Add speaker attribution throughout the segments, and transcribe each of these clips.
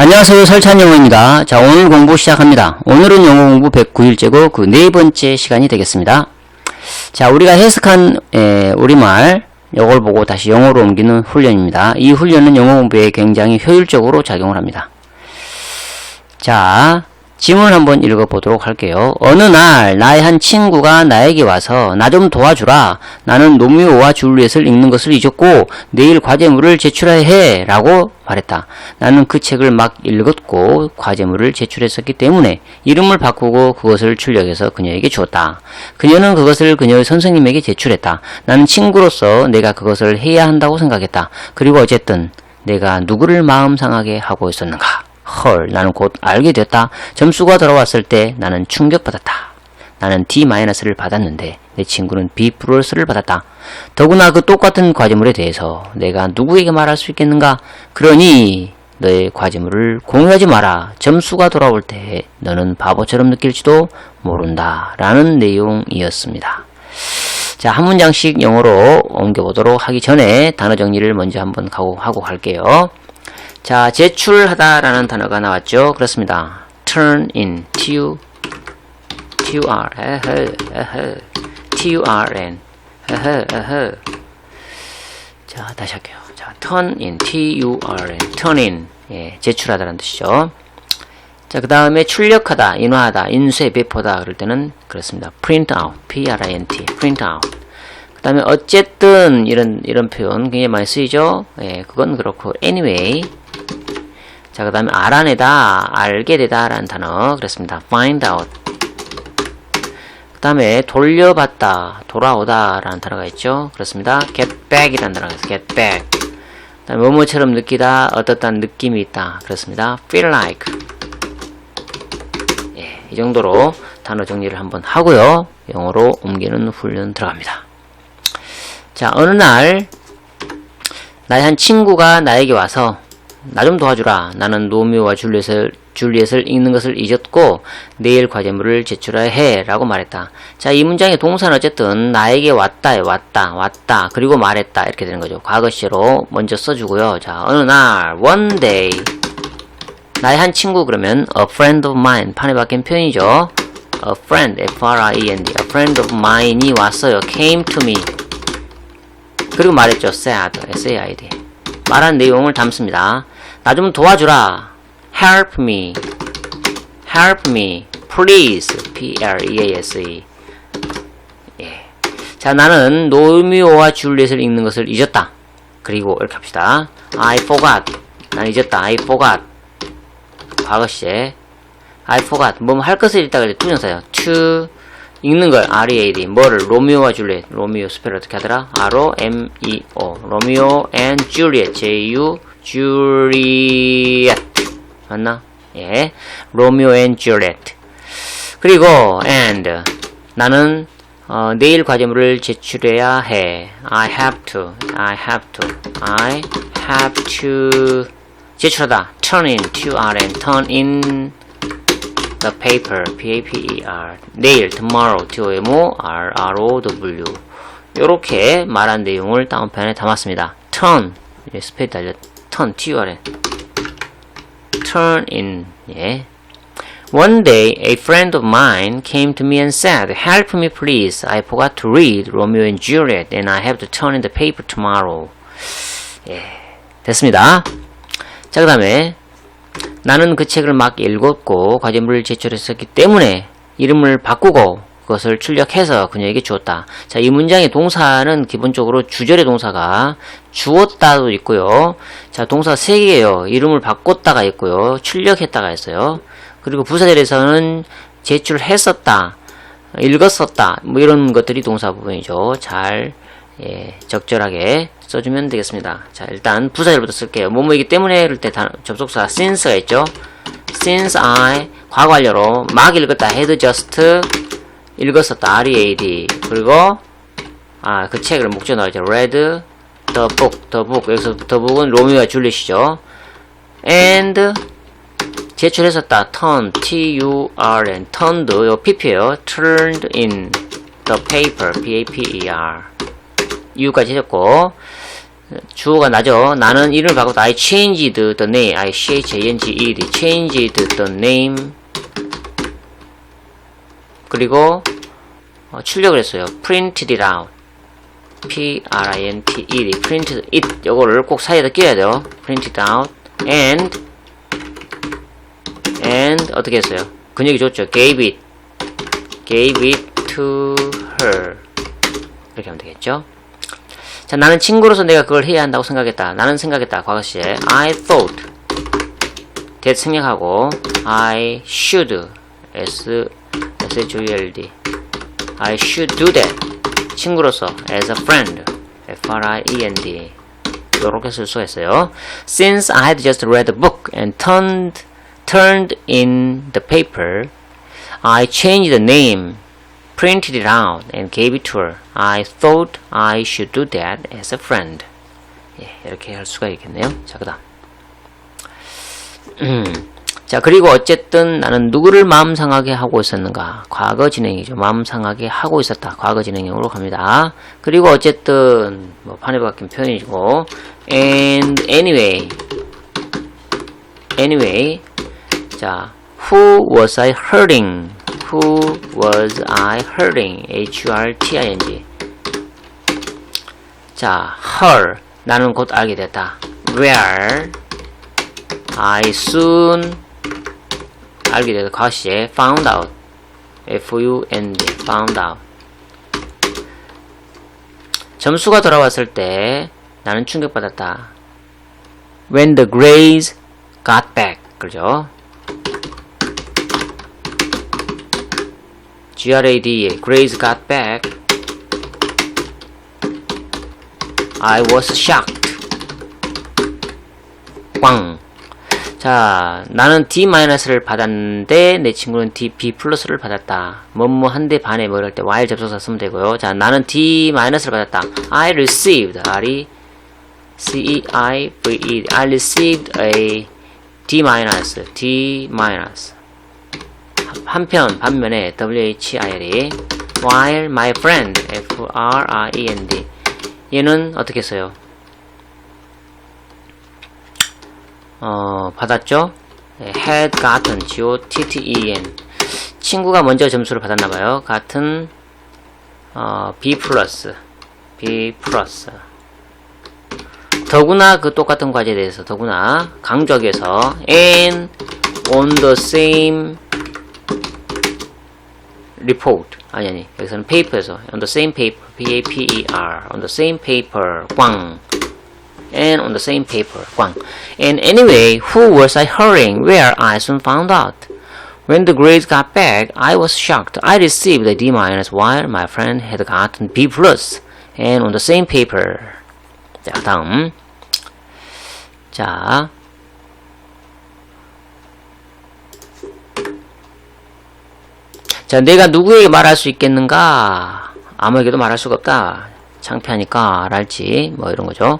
Speaker 1: 안녕하세요. 설찬 영어입니다. 자, 오늘 공부 시작합니다. 오늘은 영어 공부 109일째고 그 네 번째 시간이 되겠습니다. 자, 우리가 해석한 에, 우리말 이걸 보고 다시 영어로 옮기는 훈련입니다. 이 훈련은 영어 공부에 굉장히 효율적으로 작용을 합니다. 자, 지문을 한번 읽어보도록 할게요. 어느 날 나의 한 친구가 나에게 와서 나 좀 도와주라. 나는 노미오와 줄리엣을 읽는 것을 잊었고 내일 과제물을 제출해야 해 라고 말했다. 나는 그 책을 막 읽었고 과제물을 제출했었기 때문에 이름을 바꾸고 그것을 출력해서 그녀에게 주었다. 그녀는 그것을 그녀의 선생님에게 제출했다. 나는 친구로서 내가 그것을 해야 한다고 생각했다. 그리고 어쨌든 내가 누구를 마음 상하게 하고 있었는가? 헐, 나는 곧 알게 됐다. 점수가 돌아왔을 때 나는 충격받았다. 나는 D-를 받았는데 내 친구는 B 플러스를 받았다. 더구나 그 똑같은 과제물에 대해서 내가 누구에게 말할 수 있겠는가? 그러니 너의 과제물을 공유하지 마라. 점수가 돌아올 때 너는 바보처럼 느낄지도 모른다. 라는 내용이었습니다. 자, 한 문장씩 영어로 옮겨보도록 하기 전에 단어 정리를 먼저 한번 하고, 하고 갈게요. 자, 제출하다라는 단어가 나왔죠. 그렇습니다. turn in, t-u, t-u-r, 에헤, 에헤, t-u-r-n, 에헤, 에헤. 자, 다시 할게요. 자, turn in, t-u-r-n, turn in, 예, 제출하다라는 뜻이죠. 자, 그 다음에 출력하다, 인화하다, 인쇄, 배포다 그럴 때는 그렇습니다. print out, p-r-i-n-t, print out. 그 다음에 어쨌든 이런 이런 표현 굉장히 많이 쓰이죠. 예, 그건 그렇고 anyway. 자, 그 다음에 알아내다, 알게 되다 라는 단어 그렇습니다. find out. 그 다음에 돌려받다, 돌아오다 라는 단어가 있죠. 그렇습니다. get back 이라는 단어가 있어요. get back. 그 다음에 뭐뭐처럼 느끼다, 어떻다는 느낌이 있다. 그렇습니다. feel like. 예, 이 정도로 단어 정리를 한번 하고요. 영어로 옮기는 훈련 들어갑니다. 자, 어느 날, 나의 한 친구가 나에게 와서, 나 좀 도와주라. 나는 노미오와 줄리엣을, 줄리엣을 읽는 것을 잊었고, 내일 과제물을 제출해야 해. 라고 말했다. 자, 이 문장의 동사는 어쨌든, 나에게 왔다, 왔다, 왔다, 그리고 말했다. 이렇게 되는 거죠. 과거 시로 먼저 써주고요. 자, 어느 날, one day. 나의 한 친구 그러면, a friend of mine. 판에 박힌 표현이죠. a friend, F-R-I-E-N-D. a friend of mine이 왔어요. came to me. 그리고 말했죠. said, S-A-I-D. 말한 내용을 담습니다. 나 좀 도와주라. help me. help me. please. P-L-E-A-S-E. 예. 자, 나는 노미오와 줄리엣을 읽는 것을 잊었다. 그리고 이렇게 합시다. I forgot. 난 잊었다. I forgot. 과거 시제. I forgot. 뭐 할 것을 읽다가 이제 투정사요. to 읽는 걸 R-E-A-D 뭐를 로미오와 줄리엣 로미오 스펠 어떻게 하더라? R-O-M-E-O 로미오 and 줄리엣 J-U 줄리엣 맞나? 예 로미오 and 줄리엣 그리고 and 나는 어, 내일 과제물을 제출해야 해 I have to I have to I have to 제출하다 turn in and turn in the paper, P-A-P-E-R, 내일, tomorrow, T-O-M-O-R-R-O-W 요렇게 말한 내용을 다운편에 담았습니다. turn, 예, 스페이드 알려, turn, T-U-R-N, turn in, 예. One day, a friend of mine came to me and said, Help me please, I forgot to read Romeo and Juliet and I have to turn in the paper tomorrow. 예, 됐습니다. 자, 그 다음에 나는 그 책을 막 읽었고 과제물을 제출했었기 때문에 이름을 바꾸고 그 것을 출력해서 그녀에게 주었다. 자, 이 문장의 동사는 기본적으로 주절의 동사가 주었다도 있고요. 자, 동사 세 개예요. 이름을 바꿨다가 있고요. 출력했다가 있어요. 그리고 부사절에서는 제출했었다, 읽었었다, 뭐 이런 것들이 동사 부분이죠. 잘 예, 적절하게 써주면 되겠습니다. 자, 일단 부사절부터 쓸게요. 뭐뭐이기 때문에 이럴 때 단, 접속사 since가 있죠. since I 과거 완료로 막 읽었다 had just 읽었었다 read 그리고 아 그 책을 목적 나오죠. read the book the book 여기서 the book은 로미오와 줄리시죠. and 제출했었다 turn t-u-r-n turned 요 pp예요. turned in the paper p-a-p-e-r U까지 해줬고 주어가 나죠. 나는 이름을 바꿨다. I changed the name. I C-H-A-N-G-E-D. changed the name. 그리고 어, 출력을 했어요. printed it out. P-R-I-N-T-E-D. printed it. 요거를 꼭 사이에다 끼워야 돼요. printed out. and and 어떻게 했어요? 근육이 좋죠. gave it. gave it to her. 이렇게 하면 되겠죠. 자, 나는 친구로서 내가 그걸 해야 한다고 생각했다. 나는 생각했다. 과거 시제. I thought. that 생략하고 I should. S S H U L D. I should do that. 친구로서 as a friend. F R I E N D. 이렇게 쓸 수가 있어요. Since I had just read the book and turned turned in the paper, I changed the name, printed it out, and gave it to her. I thought I should do that as a friend. 예, 이렇게 할 수가 있겠네요. 자, 그다음. 자, 그리고 어쨌든 나는 누구를 마음 상하게 하고 있었는가? 과거 진행이죠. 마음 상하게 하고 있었다. 과거 진행형으로 갑니다. 그리고 어쨌든 뭐 판에 박힌 표현이고 and anyway anyway 자, who was I hurting? Who was I hurting? H-U-R-T-I-N-G. 자, her. 나는 곧 알게 됐다. Where? I soon 알게 됐다. 과시에 found out. F-U-N-D. found out. 점수가 돌아왔을 때 나는 충격받았다. When the grades got back. 그죠? GRAD, grades got back. I was shocked. 꽝. 자, 나는 D-를 받았는데 내 친구는 D, B 플러스를 받았다. 뭐뭐 한 대 반에 뭐 이럴 때 while 접속사 쓰면 되고요. 자, 나는 D-를 받았다. I received, R-E, C-E-I-V-E, I received a D-, D-. 한편, 반면에 WHIL이 while my friend, F-R-I-E-N-D 얘는 어떻게 써요? 어, 받았죠? 네, had gotten, G-O-T-T-E-N 친구가 먼저 점수를 받았나봐요. 같은 어, B 플러스 B 플러스 더구나 그 똑같은 과제에 대해서 더구나 위해서 and on the same report 아니 아니 여기서는 paper에서 on the same paper P-A-P-E-R on the same paper 꽝 and on the same paper 꽝 and anyway who was I hurrying where I soon found out when the grades got back I was shocked I received a D minus while my friend had gotten B plus and on the same paper 자 다음 자 자, 내가 누구에게 말할 수 있겠는가? 아무에게도 말할 수가 없다. 창피하니까 랄지 뭐 이런 거죠.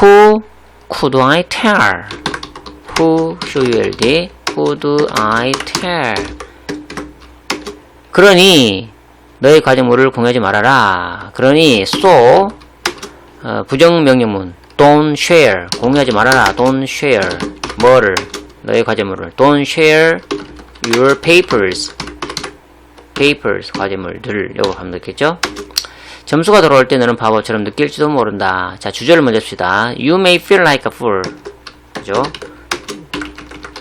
Speaker 1: Who could I tell? Who should you d Who do I tell? 그러니 너의 과제물을 공유하지 말아라. 그러니 so 어, 부정명령문 don't share 공유하지 말아라. don't share 뭐를 너의 과제물을 don't share your papers papers 과제물들 요거 하면 되겠죠 점수가 돌아올 때 너는 바보처럼 느낄지도 모른다 자 주제를 먼저 합시다 you may feel like a fool 그죠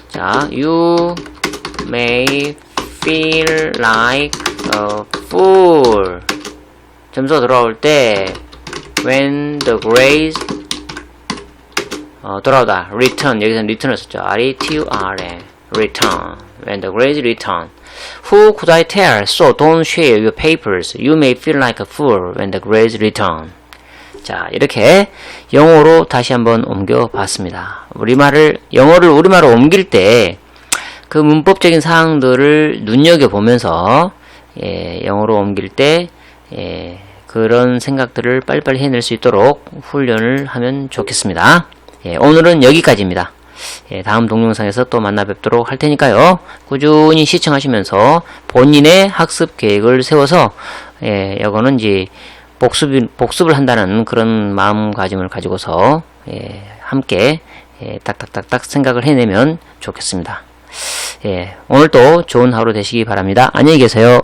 Speaker 1: 자 you may feel like a fool 점수가 돌아올 때 when the grades 어, 돌아오다 return 여기서는 return을 썼죠 R-E-T-U-R-N return when the grades return Who could I tell? So don't share your papers. You may feel like a fool when the grades return. 자, 이렇게 영어로 다시 한번 옮겨 봤습니다. 우리말을, 영어를 우리말로 옮길 때 그 문법적인 사항들을 눈여겨보면서, 예, 영어로 옮길 때, 예, 그런 생각들을 빨리빨리 해낼 수 있도록 훈련을 하면 좋겠습니다. 예, 오늘은 여기까지입니다. 예, 다음 동영상에서 또 만나 뵙도록 할 테니까요. 꾸준히 시청하시면서 본인의 학습 계획을 세워서 예, 이거는 이제 복습, 복습을 한다는 그런 마음가짐을 가지고서, 예, 함께, 예, 딱딱딱딱 생각을 해내면 좋겠습니다. 예, 오늘도 좋은 하루 되시기 바랍니다. 안녕히 계세요.